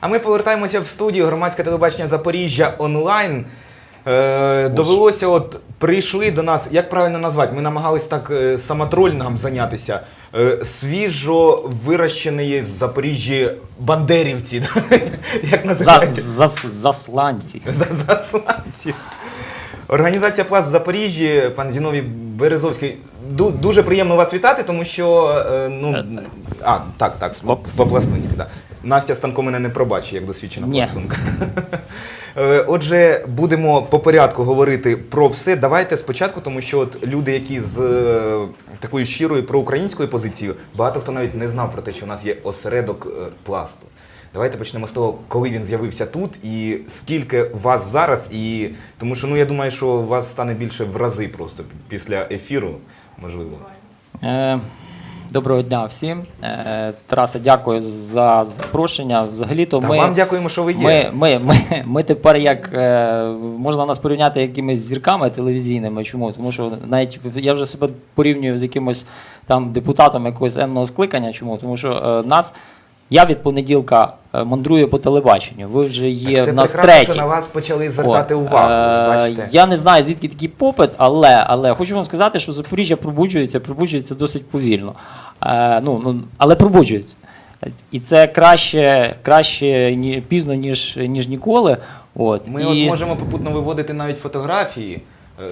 А ми повертаємося в студію громадське телебачення Запоріжжя онлайн. Е, довелося, от прийшли до нас, як правильно назвати? Ми намагались так е, самотрольним зайнятися. Е, свіжо вирощені з Запоріжжя бандерівці. як За, за, засланці. За засланці. Організація Пласт Запоріжжя, пан Зіновій Березовський. Ду- дуже приємно вас вітати, тому що е, ну а так, так, по- по-пластунськи, так. Настя Станко мене не пробачить, як досвідчена Ні. пластунка. Е, Отже, будемо по порядку говорити про все. Давайте спочатку, тому що от люди, які з е, такою щирою проукраїнською позицією, багато хто навіть не знав про те, що у нас є осередок е, пласту. Давайте почнемо з того, коли він з'явився тут, і скільки вас зараз, і тому що ну я думаю, що вас стане більше в рази просто після ефіру, можливо. Е, доброго дня всім. Е, Тарасе, дякую за запрошення. Взагалі-то Та ми, вам дякуємо, що ви є. ми, ми, ми, ми тепер як е, можна нас порівняти якимись зірками телевізійними. Чому? Тому що навіть я вже себе порівнюю з якимось там депутатом якогось енного скликання. Чому? Тому що е, нас. Я від понеділка е, мандрую по телебаченню. Ви вже є Так це в нас прекрасно, треті. що на вас почали звертати От, увагу. е, бачите. Я не знаю, звідки такий попит, але, але хочу вам сказати, що Запоріжжя пробуджується, пробуджується досить повільно. Е, ну, ну, але пробуджується. І це краще, краще ні, пізно, ніж, ніж ніколи. От. Ми і, от можемо попутно виводити навіть фотографії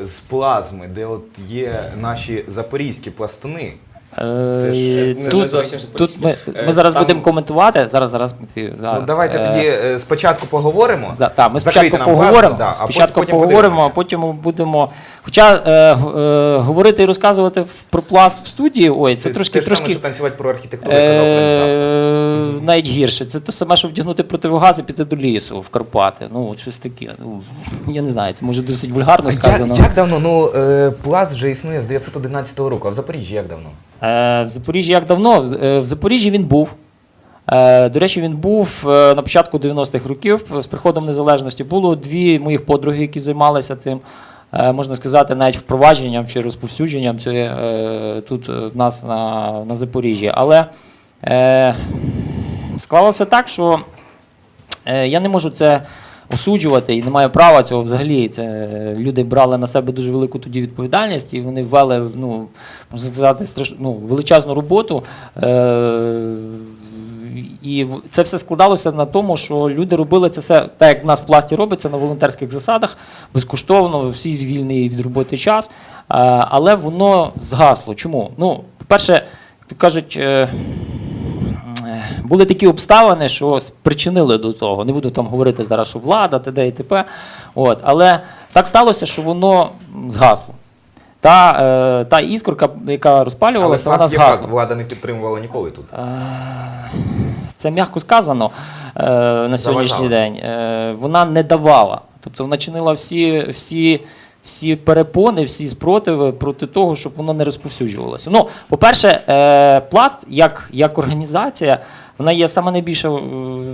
е, з плазми, де от є наші запорізькі пластуни. Е, це ж- це тут, ж зовсім тут ми, Е, ми зараз там- будемо коментувати. Зараз, зараз, Матвію, зараз. Ну давайте Е, тоді е, спочатку поговоримо. Да, так, ми Закрийте спочатку нам поговоримо, да, а спочатку потім поговоримо, а подивимося. потім будемо. Хоча е, е, говорити і розказувати про пласт в студії, ой, це, Це трошки те ж саме, трошки що танцювати про архітектуру, казав е, навіть гірше. Це те саме, що вдягнути противогаз і піти до лісу в Карпати. Ну, от щось таке. Ну, я не знаю, це може досить вульгарно Як, сказано. як давно? Ну, е, пласт вже існує з 911 року, а в Запоріжжі як давно? Е, в Запоріжжі як давно? Е, в Запоріжжі він був. Е, До речі, він був е, на початку 90-х років з приходом незалежності. Було дві моїх подруги, які займалися цим, е, можна сказати, навіть впровадженням чи розповсюдженням цього, е, тут е, в нас на, на Запоріжжі. Але е, склалося так, що е, я не можу це осуджувати і не маю права цього взагалі. Це е, люди брали на себе дуже велику тоді відповідальність, і вони ввели, ну, можна сказати, страш, ну, величезну роботу. Е, і це все складалося на тому, що люди робили це все так, як в нас в пласті робиться на волонтерських засадах, безкоштовно, всі вільний від роботи час. Але воно згасло. Чому? Ну, по-перше, кажуть. е, Е, були такі обставини, що спричинили до того. Не буду там говорити зараз, що влада, т.д. і т.п. От. Але так сталося, що воно згасло. Та, е, та іскорка, яка розпалювалася, вона факт є згасла. факт, влада не підтримувала ніколи тут. Це м'яко сказано е, на сьогоднішній день. Е, Вона не давала. Тобто вона чинила всі, всі, всі перепони, всі спротиви проти того, щоб воно не розповсюджувалося. Ну, по-перше, е, пласт як, як організація, вона є саме найбільша е,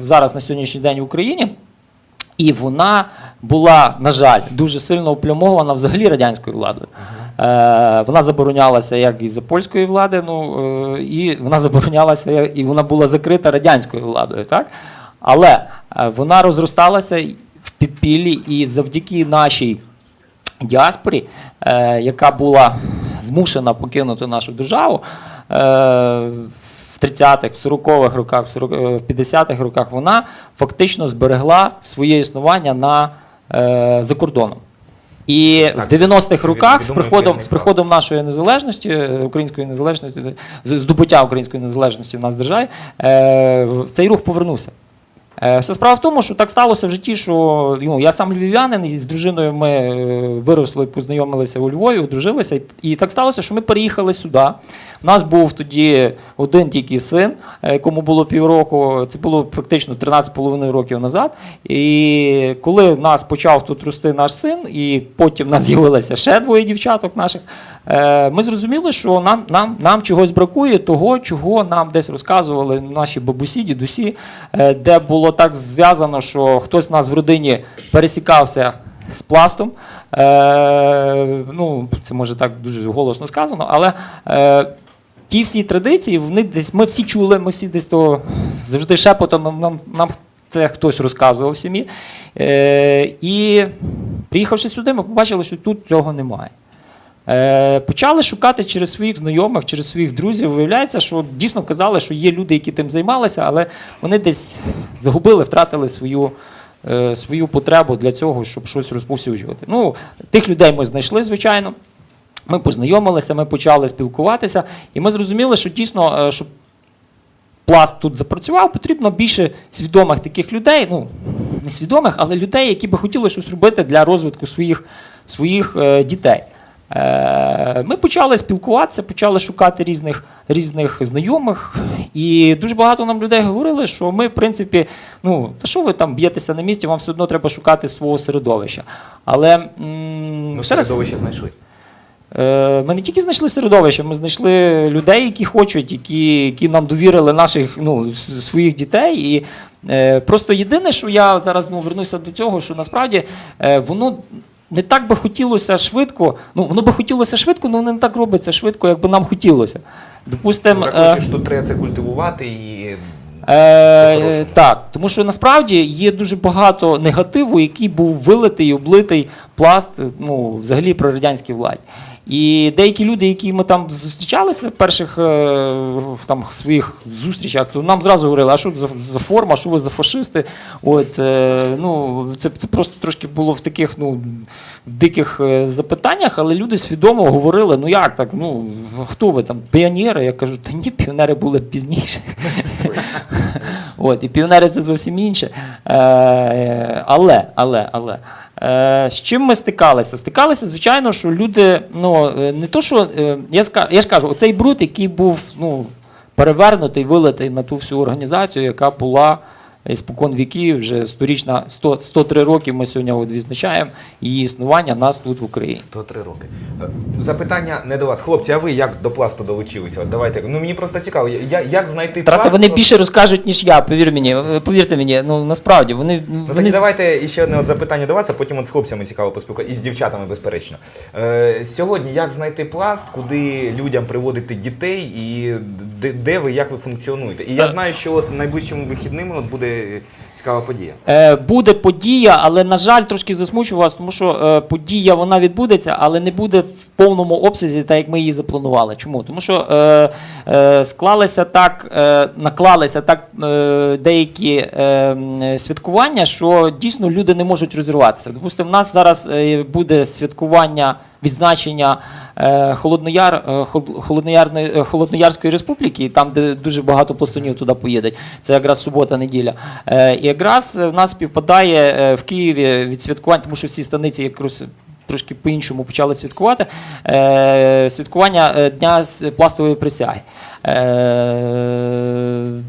зараз на сьогоднішній день в Україні. І вона була, на жаль, дуже сильно оплямована взагалі радянською владою. Е, вона заборонялася як і за польської влади, ну е, і вона заборонялася, і вона була закрита радянською владою. Так? Але е, вона розросталася в підпіллі, і завдяки нашій діаспорі, яка була змушена покинути нашу державу. В 30-х, в 40-х роках, в 40 в 50-х роках вона фактично зберегла своє існування на, е, за кордоном. І Так, в 90-х роках з приходом, з приходом нашої незалежності, е, української незалежності, здобуття української незалежності в нас в державі, е, цей рух повернувся. Е, Вся справа в тому, що так сталося в житті, що ну, я сам львів'янин, і з дружиною ми е, виросли, познайомилися у Львові, одружилися. І, і так сталося, що ми переїхали сюди. У нас був тоді один тільки син, е, якому було півроку. Це було практично 13,5 років назад. І коли нас почав тут рости наш син, і потім нас з'явилося ще двоє дівчаток наших. Е, Ми зрозуміли, що нам, нам, нам чогось бракує, того, чого нам десь розказували наші бабусі, дідусі, е, де було так зв'язано, що хтось у нас в родині пересікався з пластом. Е, ну, це може так дуже голосно сказано, але е, ті всі традиції, вони десь ми всі чули, ми всі десь то завжди шепотом нам, нам, це хтось розказував в сім'ї. Е, і приїхавши сюди, ми побачили, що тут цього немає. Е, почали шукати через своїх знайомих, через своїх друзів. Виявляється, що дійсно казали, що є люди, які тим займалися, але вони десь загубили, втратили свою, е, свою потребу для цього, щоб щось розповсюджувати. Ну, тих людей ми знайшли, звичайно. Ми познайомилися, ми почали спілкуватися, і ми зрозуміли, що дійсно, е, щоб пласт тут запрацював, потрібно більше свідомих таких людей, ну не свідомих, але людей, які би хотіли щось робити для розвитку своїх, своїх е, дітей. Е, ми почали спілкуватися, почали шукати різних, різних знайомих, і дуже багато нам людей говорили, що ми, в принципі, ну, та що ви там б'єтеся на місці, вам все одно треба шукати свого середовища. Але м, Ну, середовище знайшли. Е, Ми не тільки знайшли середовище, ми знайшли людей, які хочуть, які, які нам довірили наших ну, своїх дітей. І е, просто єдине, що я зараз ну, вернуся до цього, що насправді е, воно не так би хотілося швидко. Ну, воно би хотілося швидко, але воно не так робиться швидко, як би нам хотілося. Допустимо, Ну, Враховуючи, що треба це культивувати і. Е, так, тому що насправді є дуже багато негативу, який був вилитий, облитий пласт, ну, взагалі при радянській владі. І деякі люди, які ми там зустрічалися в перших е, там, своїх зустрічах, то нам зразу говорили, а що за, за форма, що ви за фашисти? От, е, ну, це, просто трошки було в таких ну, диких е, запитаннях, але люди свідомо говорили, ну як так, ну хто ви там, піонери? Я кажу, та ні, піонери були пізніше. От, і піонери це зовсім інше. Але, але, але. Е, з чим ми стикалися? Стикалися, звичайно, що люди, ну, е, не то, що, е, я, я ж кажу, оцей бруд, який був ну, перевернутий, вилитий на ту всю організацію, яка була спокон віків, вже сторічна, 100, 103 роки ми сьогодні от відзначаємо її існування нас тут в Україні. 103 роки. Е, Запитання не до вас. Хлопці, а ви як до пласту долучилися? От давайте. Ну мені просто цікаво, я, як знайти Тарасе, пласт? вони більше розкажуть, ніж я, повір мені, е, повірте мені, ну насправді вони. Ну вони тоді давайте іще одне от запитання до вас, а потім от з хлопцями цікаво поспілкуватися, і з дівчатами, безперечно. Е, сьогодні як знайти пласт, куди людям приводити дітей, і де, де ви, як ви функціонуєте? І я Е. знаю, що от найближчими вихідними от буде цікава подія. Е, Буде подія, але на жаль, трошки засмучу вас, тому що е, подія вона відбудеться, але не буде в повному обсязі, так як ми її запланували. Чому? Тому що е, е, склалися так, е, наклалися так е, деякі е, святкування, що дійсно люди не можуть розірватися. Допустимо, в нас зараз е, буде святкування. Відзначення Холоднояр, е, Холодноярної, е, Холодноярської республіки, там, де дуже багато пластунів туди поїдуть. Це якраз субота-неділя. Е, і якраз в нас співпадає е, в Києві відсвяткування, тому що всі станиці якраз трошки по-іншому почали святкувати. Е, святкування е, Дня пластової присяги. Е,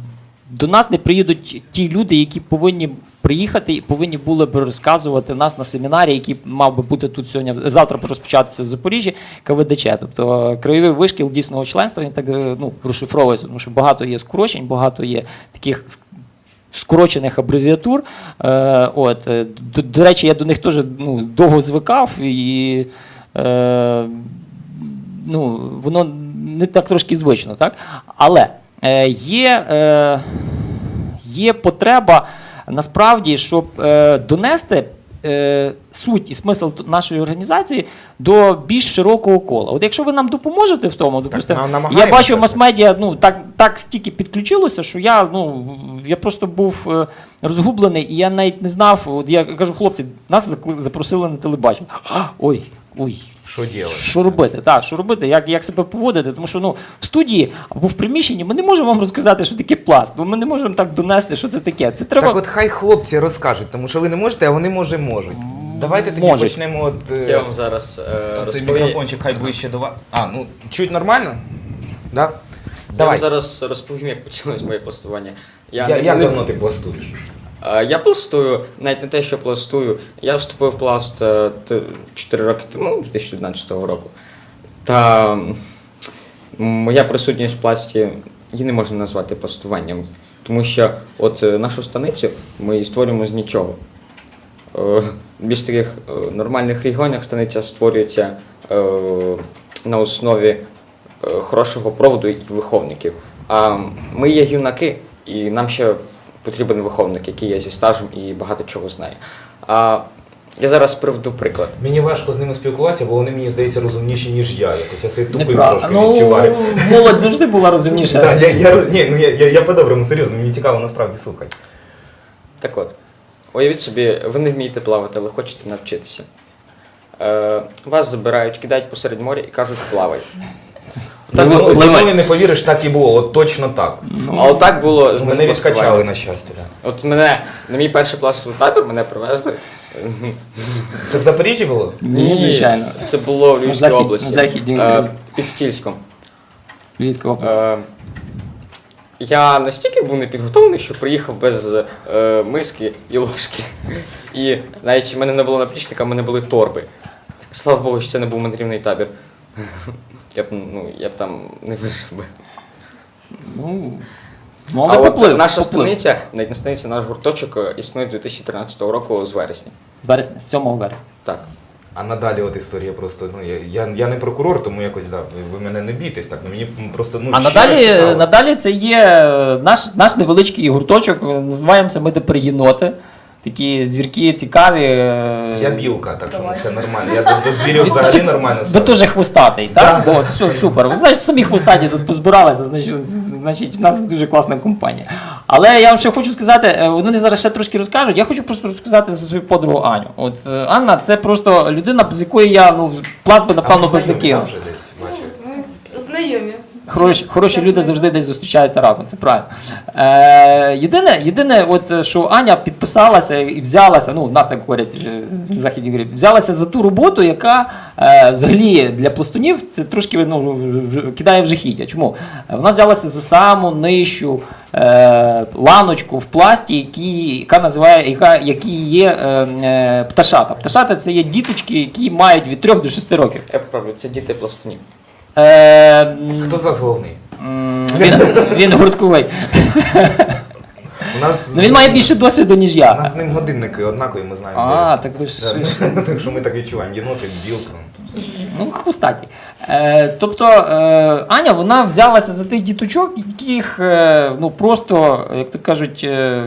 до нас не приїдуть ті люди, які повинні приїхати і повинні були б розказувати нас на семінарі, який мав би бути тут сьогодні, завтра розпочатися в Запоріжжі, КВДЧ. Тобто краєвий вишкіл дійсного членства, він так е, ну, розшифровується, тому що багато є скорочень, багато є таких скорочених абревіатур. Е, от, е, до, до речі, я до них теж ну, довго звикав і е, ну, воно не так трошки звично, так? Але е, е, є потреба насправді, щоб е, донести. е, Суть і смисл нашої організації до більш широкого кола. От якщо ви нам допоможете в тому, допустимо, я бачу мас-медіа, ну так, так стільки підключилося, що я ну я просто був е, розгублений, і я навіть не знав. От я кажу, хлопці, нас запросили на телебачення. Ой, ой, Що робити? що робити? Так, що робити, як, як себе поводити? Тому що ну, в студії або в приміщенні ми не можемо вам розказати, що таке пласт. бо Ми не можемо так донести, що це таке. Це треба. Так от хай хлопці розкажуть, тому що ви не можете, а вони може можуть. Давайте тоді Можуть. почнемо от. е, Я вам зараз е, Цей розповім. мікрофончик хай ближче до вас. А, ну чуть нормально? Да? Я вам зараз розповім, як почалось моє пластування. Я, не- як давно ти пластуєш? Е, Я пластую, навіть не те, що пластую. Я вступив в пласт 4 роки тому, 2011 року. Та моя присутність в пласті її не можна назвати пластуванням. Тому що от е, нашу станицю ми створюємо з нічого. Е, В більш таких е, нормальних регіонах станиця створюється е, на основі е, хорошого проводу і виховників. А ми є юнаки, і нам ще потрібен виховник, який є зі стажем і багато чого знає. А я зараз приведу приклад. Мені важко з ними спілкуватися, бо вони мені здається розумніші, ніж я. Якось я себе тупим Неправда. трошки Ну, відчуваю. молодь завжди була розумніша. Так, я, я, ні, ну я, я, я по-доброму, серйозно, мені цікаво насправді слухай. Так от, уявіть собі, ви не вмієте плавати, але хочете навчитися. Е, вас забирають, кидають посеред моря і кажуть плавай. Так, Пливи- ну, зі мною не повіриш, так і було, от точно так. А отак було з Мене моїм відкачали на щастя. Да. От мене на мій перший пластовий табір мене привезли. Це в Запоріжжі було? Ні, звичайно. Це було в Львівській захід- області. на західній е, під Стільськом. Львівська область. Е, я настільки був непідготовлений, що приїхав без е, миски і ложки. І навіть в мене не було наплічника, в мене були торби. Слава Богу, що це не був мандрівний табір. Я б, ну, я б там не вижив би. Ну, ну, а але от наша поплив. станиця, навіть не станиця, наш гурточок е, існує з 2013 року з вересня. Вересня, 7 вересня. Так. А надалі от історія просто, ну я, я, я не прокурор, тому якось да, ви, ви мене не бійтесь так. Ну мені просто ну А щиро надалі, цікаво. надалі це є е, наш, наш невеличкий гурточок, е, називаємося ми тепер єноти. Такі звірки цікаві. е, Я білка, так що ну, все нормально. Я до, до звірів взагалі нормально Ви теж хвостатий, так? От, все, супер. Ви знаєш, самі хвостаті тут позбиралися, значить, значить, в нас дуже класна компанія. Але я вам ще хочу сказати, е, вони зараз ще трошки розкажуть. Я хочу просто розказати за свою подругу Аню. От е, Анна це просто людина, без якої я ну, пласт би, напевно, А ви би знайомі, закинув. вже десь бачили? Ми знайомі. Хороші, хороші люди завжди десь зустрічаються разом, це правильно. Е, єдине, єдине, от, що Аня підписалася і взялася, ну, нас так говорять, е, західні говорять, взялася за ту роботу, яка е, взагалі для пластунів це трошки ну, кидає в жахіття. Чому? Вона взялася за саму нижчу е, ланочку в пласті, які, яка називає, яка, які є е, е, пташата. Пташата це є діточки, які мають від 3 до 6 років. Я поправлю, це діти пластунів. Е, Хто з вас головний? М, Він, він гуртковий. У нас, Ну він має більше досвіду, ніж У нас з ним годинники однакові, ми знаємо. А, де. так ви ж. Да, ну, так що ми так відчуваємо. Єноти, білка. Ну, хвостаті. Е, тобто е, Аня вона взялася за тих діточок, яких е, ну просто, як то кажуть, е,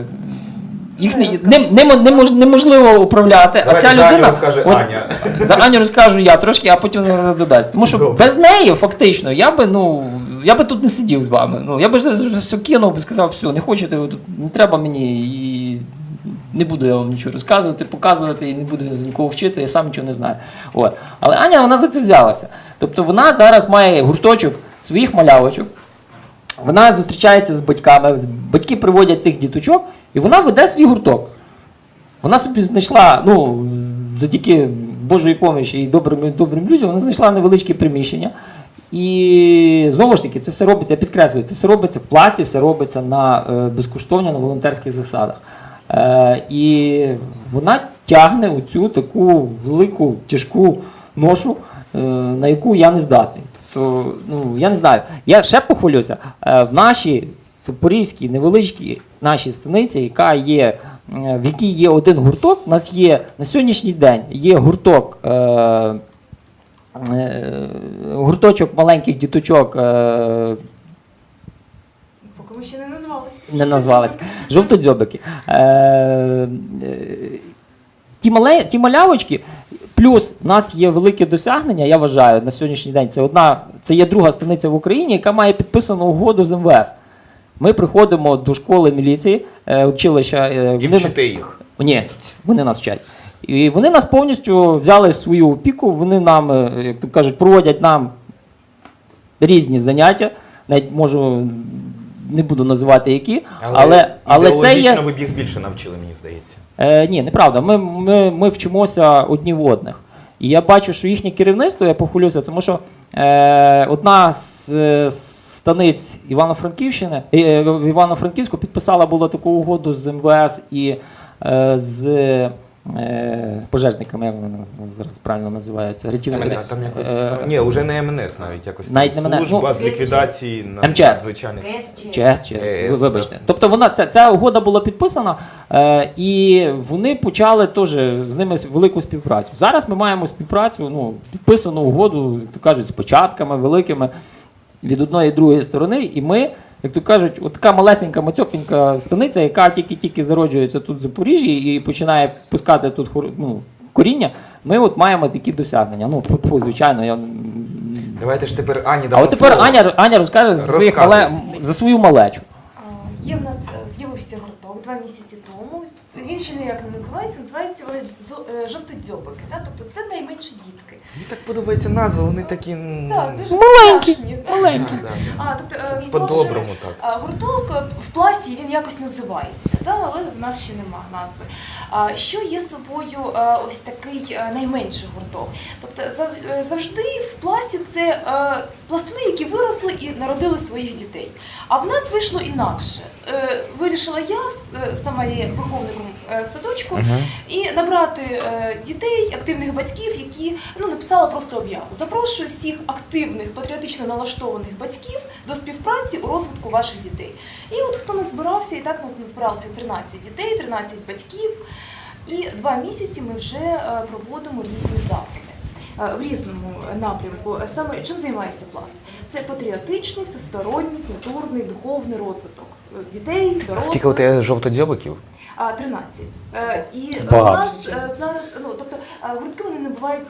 їх не, ним- ним- немож- неможливо управляти. а ця за Аню розкаже от, Аня. За Аню розкажу я трошки, а потім вона додасть. Тому що Добре. без неї фактично я би ну я би тут не сидів з вами. Ну я би ж все кинув би сказав, все, не хочете, ви тут не треба мені і. Не буду я вам нічого розказувати, показувати і не буду нікого вчити, я сам нічого не знаю. От. Але Аня вона за це взялася. Тобто вона зараз має гурточок своїх малявочок, вона зустрічається з батьками, батьки приводять тих діточок, і вона веде свій гурток. Вона собі знайшла, ну, завдяки Божої помощі і добрим, добрим людям, вона знайшла невеличке приміщення. І знову ж таки, це все робиться, я підкреслюю, це все робиться в пласті, все робиться на е, безкоштовно на волонтерських засадах. Е, і вона тягне оцю таку велику тяжку ношу, е, на яку я не здатний. Тобто, ну, я не знаю. Я ще похвалюся, е, в нашій Запорізькій невеличкій нашій станиці, яка є, е, в якій є один гурток, у нас є на сьогоднішній день є гурток. Е, е, Гурточок маленьких діточок е, Поки ми ще не назвалися. не назвалися. Жовтодзьобики. Е, е, ті, мале, ті малявочки, плюс в нас є велике досягнення, я вважаю, на сьогоднішній день. Це одна, це є друга станиця в Україні, яка має підписану угоду з МВС. Ми приходимо до школи міліції, е, училища. е, І вони- вчите їх. ні, вони нас вчать. І вони нас повністю взяли в свою опіку, вони нам, е, як то кажуть, проводять нам різні заняття. Навіть можу, не буду називати які, але, але, це ідеологічно є. ви б їх більше навчили, мені здається. Е, ні, неправда. Ми, ми, ми вчимося одні в одних. І я бачу, що їхнє керівництво, я похвалюся, тому що е, одна з е, станиць Івано-Франківщини, е, в Івано-Франківську підписала було таку угоду з МВС і е, з е, пожежниками, як вони зараз правильно називаються. МНС. Там якось, ні, вже не МНС навіть якось. там не Служба Ну, з ліквідації на МЧС. надзвичайних. Е, е, вибачте. Тобто вона ця, ця угода була підписана, і вони почали теж з ними велику співпрацю. Зараз ми маємо співпрацю, ну, підписану угоду, як то кажуть, з початками великими. Від одної і другої сторони, і ми, як то кажуть, от така малесенька мацьопінька станиця, яка тільки-тільки зароджується тут в Запоріжжі і починає пускати тут ну, коріння, ми от маємо такі досягнення. Ну, фу, звичайно, я. Давайте ж тепер Ані А от тепер слово. Аня, Аня розкаже за, своїх Розказуй. мале, за свою малечу. Є в нас е, з'явився гурток два місяці тому. Він ще ніяк не називається, називається вони е, жовтодзьобики. Да? Тобто це найменші дітки. Мені так подобається назва, вони такі. Так, дуже Маленькі. Маленькі. да. А, тобто, е, По-доброму може, так. а, Гурток е, в пласті він якось називається, да? але в нас ще нема назви. А, що є собою ось такий найменший гурток? Тобто завжди в пласті це е, пластуни, які виросли і народили своїх дітей. А в нас вийшло інакше. Е, Вирішила я сама є виховником е, в садочку і набрати е, дітей, активних батьків, які ну написала просто об'яву. Запрошую всіх активних, патріотично налаштованих батьків до співпраці у розвитку ваших дітей. І от хто назбирався, і так нас назбиралося 13 дітей, 13 батьків. І два місяці ми вже е, проводимо різні заходи. е, В різному напрямку Е, саме чим займається пласт? Це патріотичний, всесторонній, культурний, духовний розвиток е, дітей, А дорослих. скільки у тебе жовтодзьобиків? А, 13. Е, І у нас е, зараз, ну тобто е, гуртки вони не бувають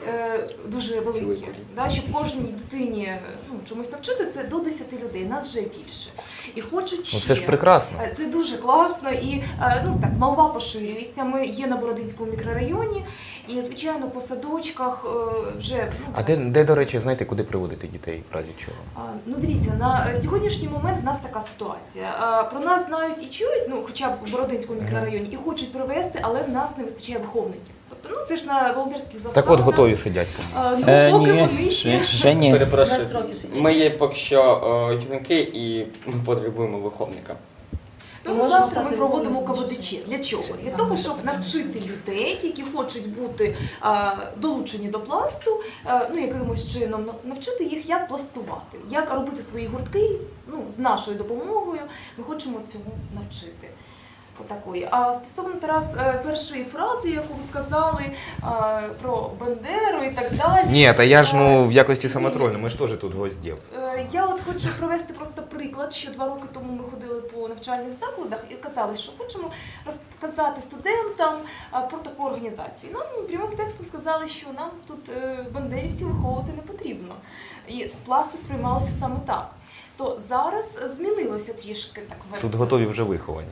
дуже великі. Да, щоб кожній дитині ну, чомусь навчити, це до 10 людей, нас вже більше. І хочуть ще. Ну це ж прекрасно. Це дуже класно і ну так молва поширюється. Ми є на Бородинському мікрорайоні, і звичайно по садочках вже ну, А де, де, до речі, знаєте, куди приводити дітей в разі чого? Ну, дивіться, на сьогоднішній момент в нас така ситуація. Про нас знають і чують, ну хоча б в Бородинському мікрорайоні, і хочуть привезти, але в нас не вистачає виховників. Тобто, ну це ж на волонтерських засадах. Так от готові сидять. А, Ну, Е, поки ні, вони ще, ще. ще ні. Перепрошую. 17 років сидить. Ми є поки що е, юнаки і ми потребуємо виховника. Тому Можемо завтра стати ми проводимо виховником. КВДЧ. Для чого? Для того, щоб навчити людей, які хочуть бути а, долучені до пласту, а, ну якимось чином навчити їх, як пластувати, як робити свої гуртки. Ну, з нашою допомогою ми хочемо цього навчити. Отакої. А стосовно Тарас е, першої фрази, яку ви сказали про Бендеру і так далі. Ні, та я ж ну в Е, якості ні. самотрольну, ми ж теж тут гостів. Е, Я от хочу привести просто приклад, що два роки тому ми ходили по навчальних закладах і казали, що хочемо розказати студентам про таку організацію. Нам прямим текстом сказали, що нам тут е, бандерівців виховувати не потрібно. І пласти сприймалося саме так. То зараз змінилося трішки так. Тут готові вже виховані.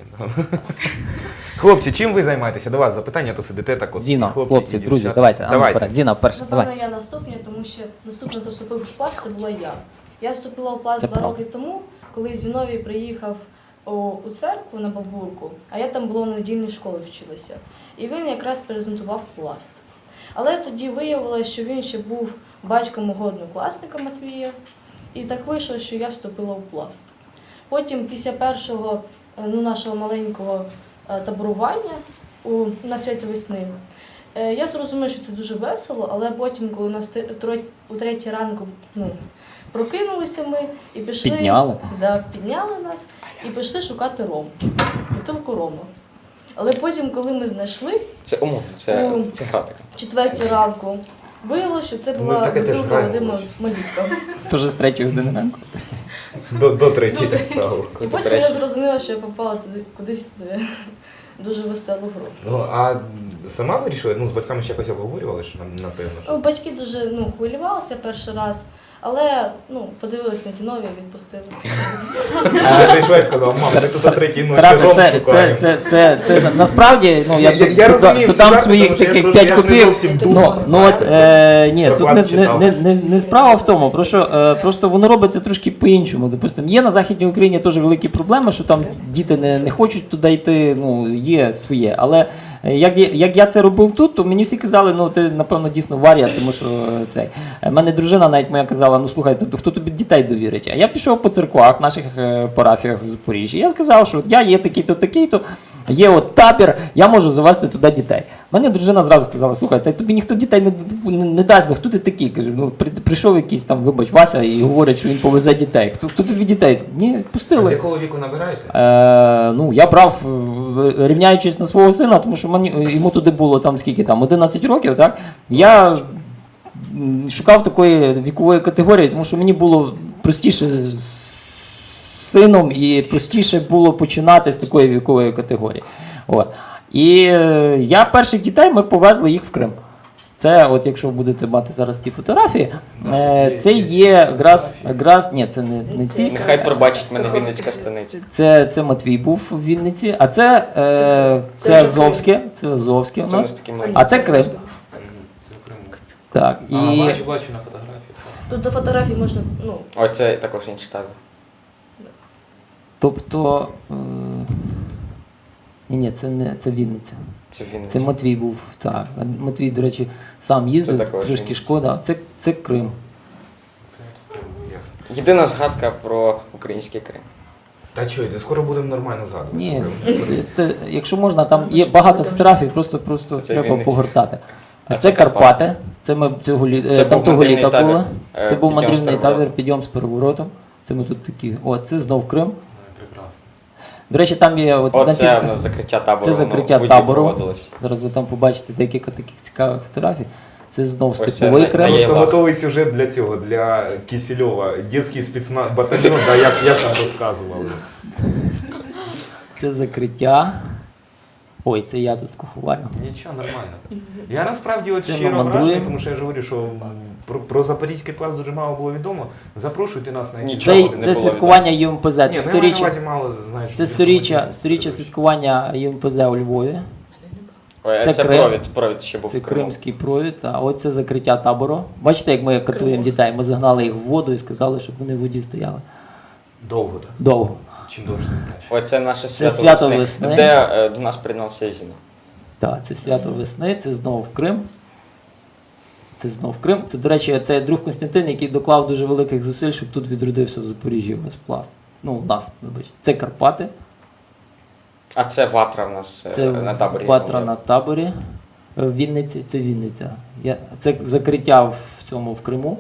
Хлопці, чим ви займаєтеся? До вас запитання, то сидите так от. Зіна, хлопці хлопці, і друзі, дівчата. давайте, а ну, давайте. вперед. Зіна, перша, Напевно, давай. я наступна, тому що наступна, хто вступив в пласт, це була я. Я вступила в пласт Це два правда. роки тому, коли Зіновій приїхав у, у церкву на Бабурку, а я там була в недільній школі вчилася. І він якраз презентував пласт. Але тоді виявилося, що він ще був батьком мого однокласника Матвія, і так вийшло, що я вступила в пласт. Потім, після першого е, ну, нашого маленького е, таборування у, на святі весни, Е, Я зрозуміла, що це дуже весело, але потім, коли нас у третій ранку ну, прокинулися ми і пішли. Підняли? Да, підняли нас і пішли шукати ром, бутилку рому. Але потім, коли ми знайшли Це умовно, це, Ну. це гра така. в четвертій ранку, виявилося, що це Ми була в таке теж бутилка граємо, Вадима Малітка. Тоже з третьої години ранку. До, до третьої так. І потім я зрозуміла, що я попала туди кудись де дуже веселу гру. Ну, а сама вирішила, ну, з батьками ще якось обговорювали, що нам- напевно, Ну, що. батьки дуже ну, хвилювалися перший раз, але ну, подивилися на Зіновія і відпустили. Прийшла і сказала, мам, ми тут о третій ночі Тарасе, ром це, це, шукаємо. це, це, це, насправді, ну, я, Я- я розумію додам всі своїх тому що таких я 5 просто- я не копійок. зовсім Ну, думав, ну от, е, ні, Про тут не, не, читав. не, не, не справа в тому, про що е, просто воно робиться трошки по-іншому. Допустимо, є на Західній Україні теж великі проблеми, що там діти не, не хочуть туди йти, ну, є своє. Але як, я- як я це робив тут, то мені всі казали, ну ти напевно дійсно варія, тому що е, цей. Е, мене дружина навіть моя казала, ну слухай, то хто тобі дітей довірить? А я пішов по церквах, наших е, парафіях в Запоріжжі. Я сказав, що я є такий-то, такий-то, є от табір, я можу завести туди дітей. Мене дружина зразу сказала: слухай, та тобі ніхто дітей не, не, не дасть, бо хто ти такий? Кажу, ну при, прийшов якийсь там, вибач, Вася, і говорить, що він повезе дітей. Хто, хто тобі дітей? Ні, А з якого віку набираєте? Е, ну, я брав, е, рівняючись на свого сина, тому що мені, йому туди було там скільки там, 11 років, так? Я шукав такої вікової категорії, тому що мені було простіше з сином і простіше було починати з такої вікової категорії. От. І е, я перших дітей ми повезли їх в Крим. Це, от якщо будете мати зараз ті фотографії, е, це є якраз, якраз ні, це не, не ці. Нехай пробачить мене Вінницька станиця. Це, це Матвій був у Вінниці, а це, е, Це Азовське, це Азовське у Це у нас. А це Крим. Так, і А, бачу, бачу на фотографії. Тут до фотографій можна, ну, Ой, це також інший табір. Тобто. Е, ні, ні, це не це Вінниця. Це Вінниця. Це Матвій був. Так. Матвій, до речі, сам їздив, Це також трошки Вінниця. шкода. Це, це Крим. Ясно. Єдина згадка про український Крим. Та що, де скоро будемо нормально згадувати. Ні, Скоро. це, якщо можна, там є багато фотографій, просто, просто Це треба Вінниця. погортати. А А це це Карпати. Це ми цього лі... Це е, там був того мандрівний літа табір, були. е, Це був підйом з мандрівний переворотом. табір, підйом з переворотом. Це ми тут такі. О, це знов Крим. Ну. До речі, там є от О, це у нас закриття табору. Це воно закриття в Буді табору. проводилось. Зараз ви там побачите декілька таких цікавих фотографій. Це знов Ось це степовий за- Крим. дає- Просто готовий сюжет для цього, для Кисельова. Дітський спецназ батальйон, да, як, я там розказував. Це закриття. Ой, це я тут куховарю. Нічого, нормально. Я насправді от Це щиро вражений, тому що я ж говорю, що про, про Запорізький плац дуже мало було відомо. Запрошуйте нас на Нічого. Це, не це було святкування ЮМПЗ. Це Ні, ну, я маю на сторіччя. увазі мало знаєш. Це сторіччя, сторіччя святкування ЮМПЗ у Львові. Ой, а Це це, Крим. провід, провід ще був Це в Криму. кримський провід. А от це закриття табору. Бачите, як ми катуємо дітей. Ми загнали їх в воду і сказали, щоб вони в воді стояли. Довго, так. Довго. Чим довше, тим краще. Ой, це наше свято, свято весни, весни. де е, до нас приєднався Зіна. Так, це свято весни, це знову в Крим. Це знову в Крим. Це, до речі, це друг Константин, який доклав дуже великих зусиль, щоб тут відродився в Запоріжжі весь пласт. Ну, у нас, вибачте. Це Карпати, А це ватра в нас е, це на таборі. Ватра на таборі е, в Вінниці, це Вінниця. Я, це закриття в цьому в Криму.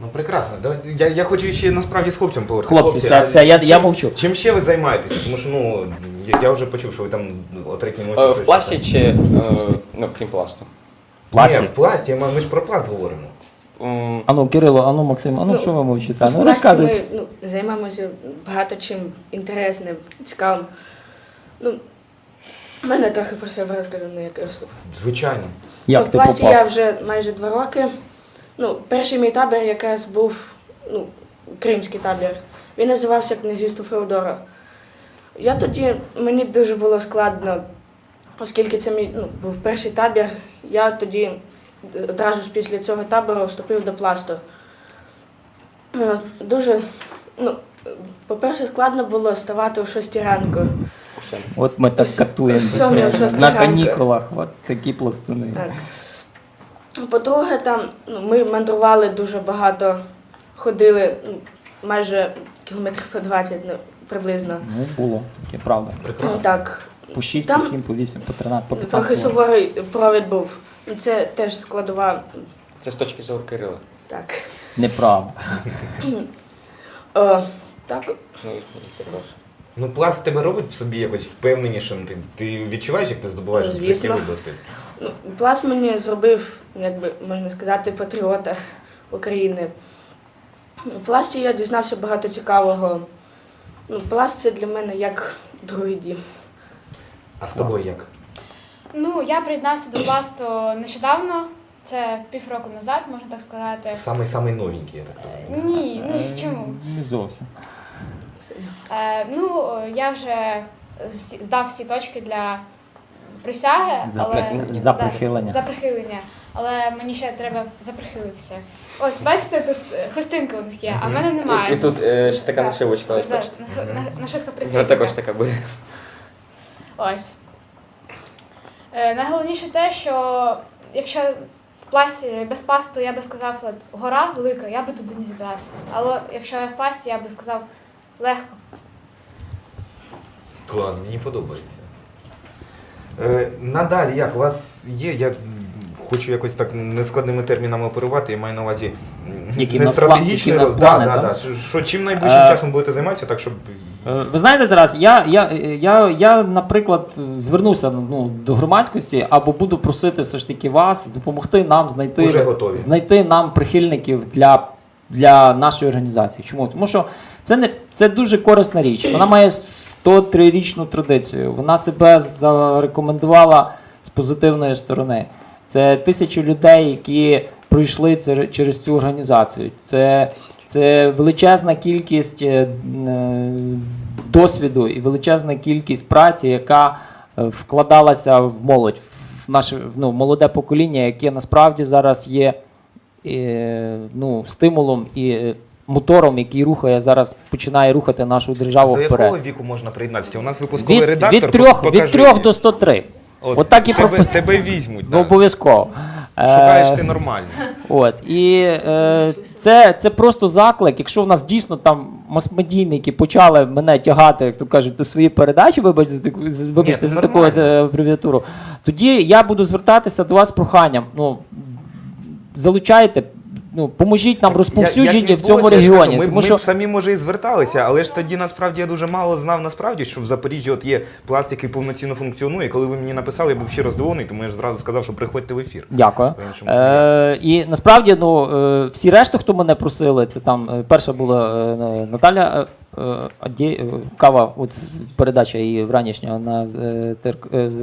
Ну прекрасно. Я, я хочу ще насправді з хлопцем поговорити. Хлопці, а все, все, я, чим- я мовчу. Чим ще ви займаєтеся? Тому що ну я, я вже почув, що ви там о третій ночі. Е, щось В пласті читаєте. чи, е, ну, крім пласту. Пласті. Ні, в пласті, ми ми ж про пласт говоримо. М, Ану, Кирило, ану, Максим, ану, Ну, що ви мовчите? Ну, Власне, розказуйте. ми ну, займаємося багато чим інтересним, цікавим. Ну, в мене трохи про себе розкажу, ну, як я вступ. Звичайно. ну, Як в ти пласті я попав? вже майже два роки. Ну, перший мій табір якраз був ну, кримський табір. Він називався Князівство Феодора. Я тоді, мені дуже було складно, оскільки це мій ну, був перший табір, я тоді одразу ж після цього табору вступив до пласту. Е, Дуже, ну, по-перше, складно було вставати о 6 ранку. От ми так Ось- катуємо ось сьомий, дітей. шостий на ранку. канікулах. От такі пластуни. Так. По-друге, там ну, ми мандрували дуже багато, ходили ну, майже кілометрів по 20 ну, приблизно. Ну, було, таке правда. Прекрасно. Ну, так, По 6, Там- по 7, по 8, по 13, по 15. трохи суворий провід був. Ну, Це теж складова. Це з точки зору Кирила. Так. Неправда. О, так. Ну, і. Ну, пласт тебе робить в собі якось впевненішим. Ти, ти відчуваєш, як ти здобуваєш Ну, звісно. життєвий досвід? Пласт мені зробив, як би можна сказати, патріота України. У пласті я дізнався багато цікавого. Ну, пласт це для мене як другий дім. А з тобою як? Ну, я приєднався до пласту нещодавно, це півроку назад, можна так сказати. Самий самий новенький, я так розумію. Ні, ну Е, чому? Не зовсім. Е, ну, я вже всі- здав всі точки для присяги, За але прис- за Да, прихилення. за прихилення. Але мені ще треба заприхилитися. Ось, бачите, тут е, хустинка у них є, а в мене немає. І, і тут е, ще така Так. нашивочка, ось Да, бачите. на- на- Нашивка Вона прихильника. також така буде. Ось. Е, найголовніше те, що якщо в пласті без пласту я би сказав, от, гора велика, я би туди не зібрався. Але якщо я в пласті, я би сказав легко. Клас, мені подобається. Е, надалі як? У вас є, я хочу якось так нескладними термінами оперувати, я маю на увазі Які не стратегічний роз- да, да, да. Що, що чим найближчим Е, часом будете займатися, так щоб Е, Ви знаєте, Тарас, я, я, я, я наприклад, звернуся ну, до громадськості або буду просити все ж таки вас допомогти нам знайти, Уже готові. знайти нам прихильників для, для нашої організації. Чому? Тому що це, не, це дуже корисна річ. Вона має 103-річну традицію. Вона себе зарекомендувала з позитивної сторони. Це тисячі людей, які пройшли через цю організацію. Це, це величезна кількість е, е, досвіду і величезна кількість праці, яка е, вкладалася в молодь, в наше ну, молоде покоління, яке насправді зараз є ну, стимулом і мотором, який рухає зараз, починає рухати нашу державу До вперед. якого віку можна приєднатися? У нас випусковий Від, редактор. від, трьох, покажи. від трьох до 103. От, От так і тебе, пропис- тебе візьмуть. Ну, Да. обов'язково. Шукаєш Е, ти нормально. От і е, це, це просто заклик. Якщо в нас дійсно там масмедійники почали мене тягати, як то кажуть, до своєї передачі, вибачте, за таку- з- вибачте це за таку нормально. е, абревіатуру, тоді я буду звертатися до вас з проханням. Ну залучайте, ну поможіть нам як в цьому відбулося, я ж регіоні. кажу, ми, тому ми що б самі може і зверталися, але ж тоді насправді я дуже мало знав насправді, що в Запоріжжі от є пласт, який повноцінно функціонує. Коли ви мені написали, я був щиро здивований, тому я ж зразу сказав, що приходьте в ефір. Дякую. По-іншому Е, і насправді, ну, е, всі решта, хто мене просили, це там е, перша була е, Наталя е, е, Аді- е, Кава, от передача її вранішня на з, е, Тер- е, з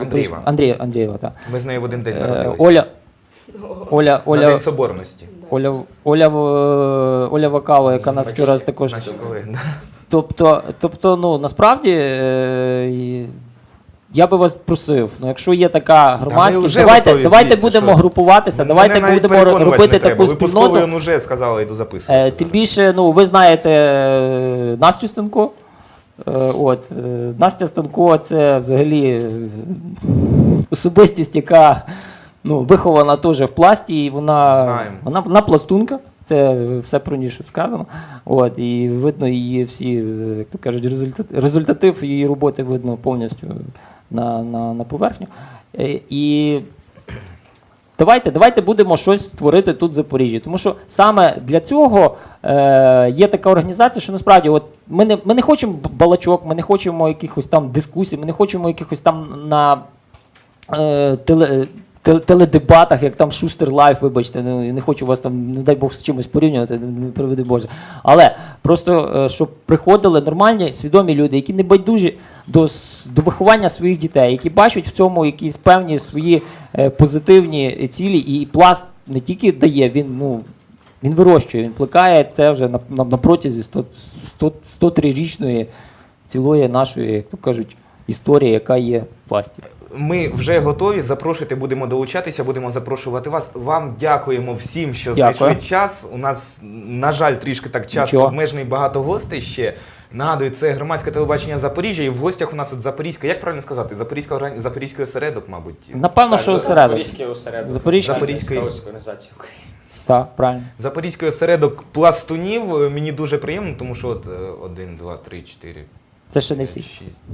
Андрієва. Андрія, Андрієва, так. Ми з нею в один день Е, народилися. Оля, Оля, На Оля, День Соборності. Оля, Оля, в- Оля Вакава, яка нас вчора також. Наші колеги. да. Тобто, тобто, ну насправді е, і я би вас просив, ну якщо є така громадськість, вже давайте, готові, давайте дивіться, будемо що- групуватися, Мене давайте навіть будемо переконувати робити не треба. таку Випусковий спільноту. він уже сказала, йду Е, записуватися. тим більше, ну ви знаєте е, Настю Станко. Е, от, е, Настя Станко це взагалі е, особистість, яка ну, вихована теж в пласті, і вона, Знаємо. вона, вона пластунка. Це все про нішу сказано. От, і видно її всі, як то кажуть, результат, результатив її роботи видно повністю на, на, на поверхню. Е, І Давайте, давайте будемо щось творити тут в Запоріжжі. Тому що саме для цього е, є така організація, що насправді от ми, не, ми не хочемо балачок, ми не хочемо якихось там дискусій, ми не хочемо якихось там на е, теле, те- теледебатах, як там Шустер Лайф, вибачте, ну, не хочу вас там, не дай Бог, з чимось порівнювати, не приведи Боже. Але просто е, щоб приходили нормальні, свідомі люди, які не байдужі до, до виховання своїх дітей, які бачать в цьому якісь певні свої е, позитивні цілі, і пласт не тільки дає, він ну. Він вирощує, він плекає це вже на, на, на протязі 100, 100, 103-річної цілої нашої, як то кажуть, історії, яка є в пласті. Ми вже готові. Запрошуйте, будемо долучатися, будемо запрошувати вас. Вам дякуємо всім, що Дякую. знайшли час. У нас, на жаль, трішки так час Нічого. обмежений, багато гостей ще. Нагадую, це громадське телебачення Запоріжжя, і в гостях у нас от Запорізька, як правильно сказати? Запорізька органі- Запорізький осередок, мабуть. Напевно, що осередок. Запорізький осередок. Запорізький. Організації України. Так, правильно. Запорізький осередок пластунів. Мені дуже приємно, тому що от е, один, два, три, чотири. Це ще не всі. Шість.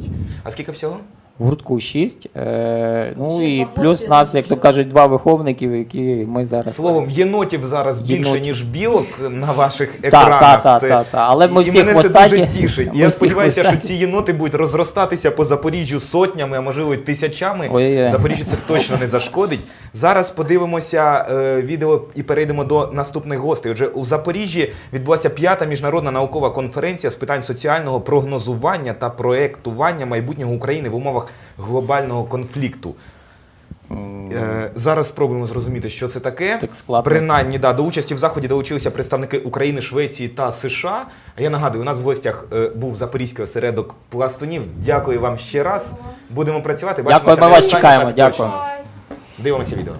А скільки всього? В гуртку 6. Е, ну Ще і плюс нас, як то кажуть, два виховників, які ми зараз. Словом, єнотів зараз більше, Єнотів. ніж білок на ваших екранах. так, так, Це- так, так. Але ми і всі мене хвостаті. це дуже тішить. Ми Я сподіваюся, що ці єноти будуть розростатися по Запоріжжю сотнями, а можливо й тисячами. Ой-ой-ой. Запоріжжю це точно не зашкодить. Зараз подивимося е, відео і перейдемо до наступних гостей. Отже, у Запоріжжі відбулася п'ята міжнародна наукова конференція з питань соціального прогнозування та проектування майбутнього України в умовах глобального конфлікту. Е, зараз спробуємо зрозуміти, що це таке. Так складно. Принаймні, да, до участі в заході долучилися представники України, Швеції та США. А я нагадую, у нас в гостях е, був запорізький осередок пластунів. Дякую вам ще раз. Будемо працювати. Дякую, ми вас останній, чекаємо. так Дякую. Дивимося відео.